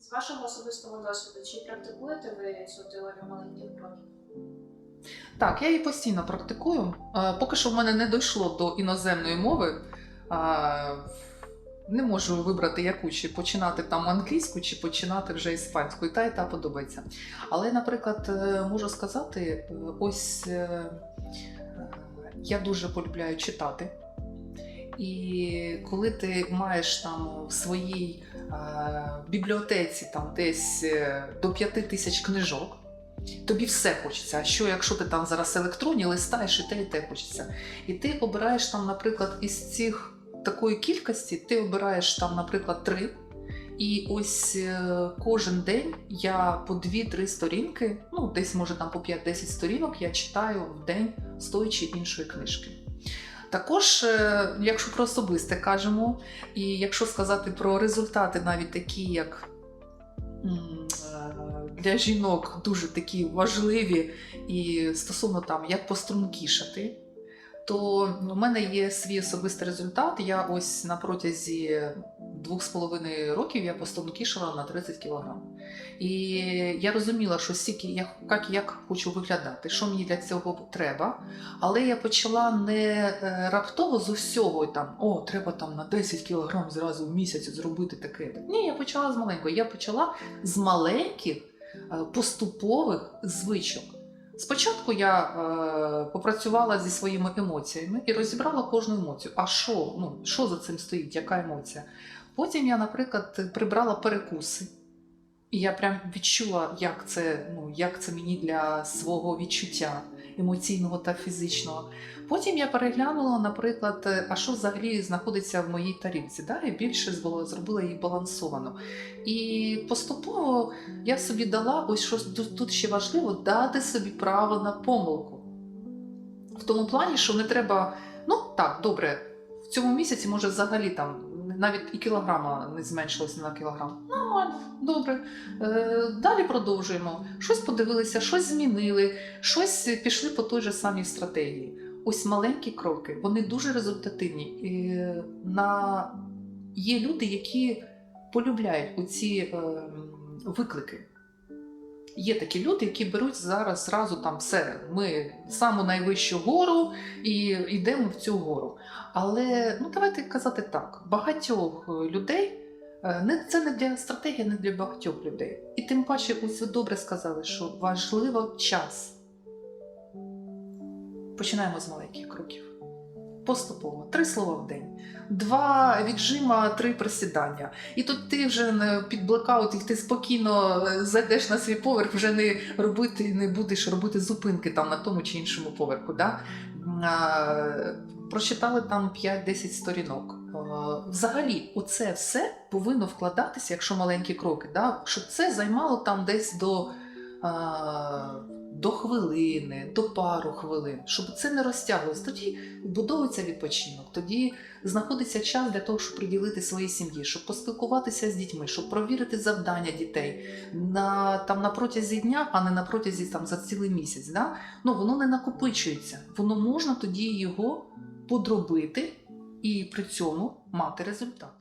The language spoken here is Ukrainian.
З вашого особистого досвіду, чи практикуєте ви цю теорію маленьких кроків? Так, я її постійно практикую. Е, Поки що в мене не дійшло до іноземної мови. Не можу вибрати яку, чи починати там англійську, чи починати вже іспанську. І та, і та подобається. Але, наприклад, е, можу сказати, е, ось е, е, я дуже полюбляю читати. І коли ти маєш там в своїй е, бібліотеці там десь е, до п'яти тисяч книжок, тобі все хочеться. А що, якщо ти там зараз електронні листаєш і те, і те хочеться. І ти обираєш там, наприклад, із цих такої кількості, ти обираєш там, наприклад, три. І ось е, кожен день я по 2-3 сторінки, ну десь може там по 5-10 сторінок, я читаю в день з тої чи іншої книжки. Також, е, якщо про особисте кажемо, і якщо сказати про результати, навіть такі, як е, для жінок дуже такі важливі, і стосовно там, як пострункішати, то у мене є свій особистий результат. Я ось на протязі двох з половиною років я пострункішала на 30 кг. І я розуміла, що стільки я як, як хочу виглядати, що мені для цього треба. Але я почала не е, раптово з усього там, о, треба там на 10 кг зразу в місяць зробити таке. Ні, я почала з маленького. Я почала з маленьких е, поступових звичок. Спочатку я е, попрацювала зі своїми емоціями і розібрала кожну емоцію. А що? Ну, що за цим стоїть? Яка емоція? Потім я, наприклад, прибрала перекуси. І я прям відчула, як це, ну, як це мені для свого відчуття емоційного та фізичного. Потім я переглянула, наприклад, а що взагалі знаходиться в моїй тарілці. Да? І більше збала- зробила її балансовано. І поступово я собі дала, ось що тут ще важливо, дати собі право на помилку. В тому плані, що не треба, ну так, добре, в цьому місяці може взагалі там навіть і кілограма не зменшилося на кілограм. Нормально, добре. Е, далі продовжуємо. Щось подивилися, щось змінили, щось пішли по той же самій стратегії. Ось маленькі кроки, вони дуже результативні. І на... Є люди, які полюбляють оці е, виклики. Є такі люди, які беруть зараз зразу там все. Ми саму найвищу гору і йдемо в цю гору. Але ну давайте казати так: багатьох людей е, це не для стратегії, не для багатьох людей. І тим паче, ось добре сказали, що важливо час. Починаємо з маленьких кроків. Поступово, три слова в день, два віджима, три присідання. І тут ти вже не під блекаут, і ти спокійно е, зайдеш на свій поверх, вже не робити, не будеш робити зупинки там на тому чи іншому поверху. Да? Прочитали там 5-10 сторінок. А, Взагалі, оце все повинно вкладатися, якщо маленькі кроки, да? щоб це займало там десь до. До хвилини, до пару хвилин, щоб це не розтягувалось. Тоді будується відпочинок, тоді знаходиться час для того, щоб приділити своїй сім'ї, щоб поспілкуватися з дітьми, щоб провірити завдання дітей на, там, на протязі дня, а не на протязі там, за цілий місяць. Да? Ну, воно не накопичується. Воно можна тоді його подробити і при цьому мати результат.